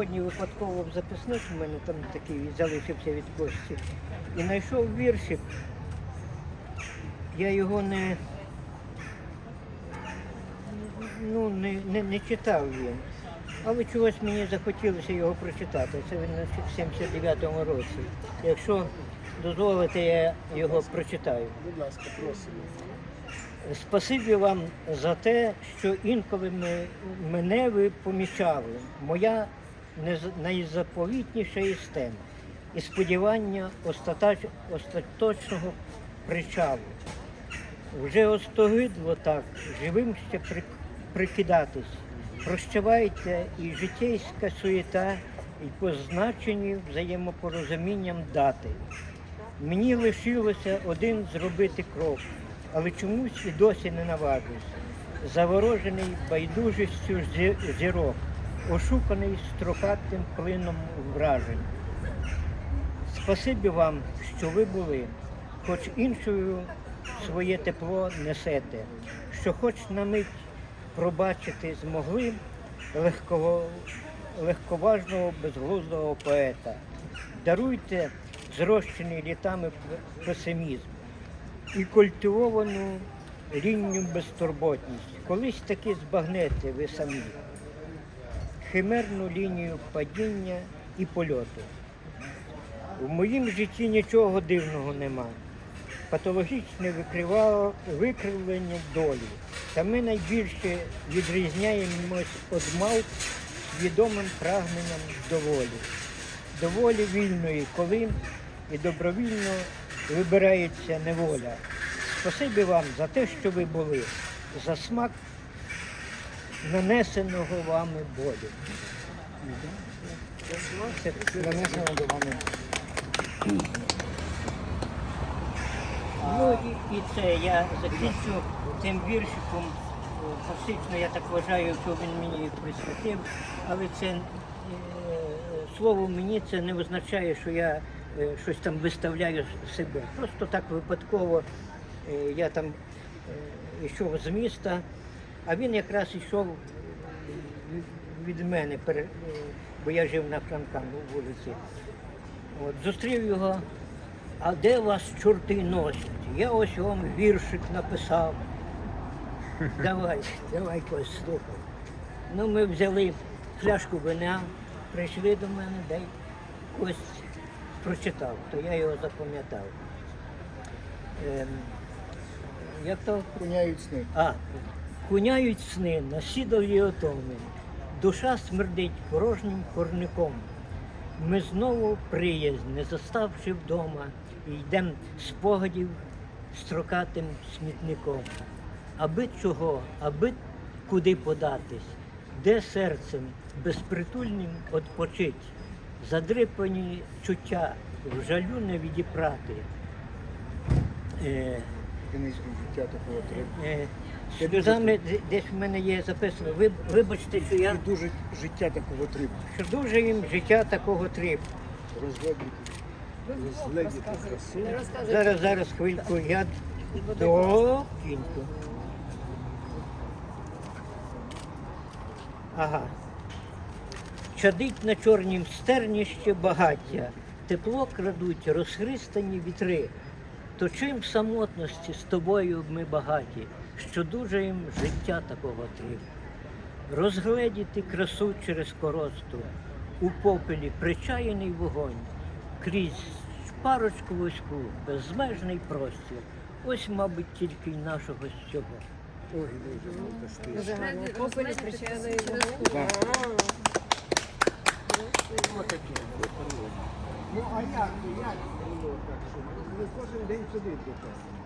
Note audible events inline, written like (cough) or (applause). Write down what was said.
Сьогодні випадково в записник у мене там такий залишився від Кості. І знайшов віршик. Я його не, ну, не, не, не читав він. Але чогось мені захотілося його прочитати. Це він на 79-му році. Якщо дозволите, я його прочитаю. Будь ласка, просимо. Спасибі вам за те, що інколи ми, мене ви помічали. Моя із тем і сподівання остаточного причалу. Вже остогидло так, живим ще при, прикидатись. Прощавайте і житейська суєта, і позначені взаємопорозумінням дати. Мені лишилося один зробити крок, але чомусь і досі не наважусь. Заворожений байдужістю зі- зірок, ошуканий строкатим плином вражень. Спасибі вам, що ви були, хоч іншою своє тепло несете, що хоч на мить пробачити змогли легкого, легковажного безглуздого поета. Даруйте зрощений літами песимізм і культивовану рінню безтурботність. Колись таки збагнете ви самі химерну лінію падіння і польоту. В моїм житті нічого дивного нема. Патологічне викривлення долі. Та ми найбільше відрізняємось від мавп свідомим прагненням доволі. Доволі вільної, коли і добровільно вибирається неволя. Спасибі вам за те, що ви були, за смак нанесеного вами болю. Нанесено до вами. Ну і, і це я закінчу тим віршиком. Фактично, я так вважаю, що він мені присвятив, але це е, слово мені це не означає, що я е, щось там виставляю себе. Просто так випадково е, я там йшов з міста, а він якраз йшов від- мене, е, бо я жив на Франкам вулиці. От, зустрів його, а де вас чорти носять? Я ось вам віршик написав. (laughs) Давай, давай Кость, слухай. Ну, ми взяли пляшку вина, прийшли до мене, дай Кость прочитав, то я його запам'ятав. Ем, як то Куняють сни. а, куняють сни на сідові отоми, душа смердить порожнім корником. Ми знову приязнь, не заставши вдома, і йдем спогадів строкатим смітником. Аби чого, аби куди податись, де серцем безпритульним odpoчить, задрипані чуття в жалю не відіпрати. Е, життя такого треба. Сльозами д- десь в мене є записано. Ви, вибачте, що я І дуже життя такого треба. що дуже їм життя такого трip. Розгледіти. Розгледіти красу. Зараз, зараз хвильку, я до кінку. Ага. Чадить на чорнім стерні ще багаття, тепло крадуть розхристані вітри. То чим в самотності з тобою ми багаті, що дуже їм життя такого тріп. Розгледіти красу через коросту, у попелі причаяний вогонь, крізь шпарочку вузьку, безмежний простір. Ось, мабуть, тільки й нашого з цього. Ой, дуже. Попелі причайної Отаке. Ну а як? Як було так, що ви кожен день сюди до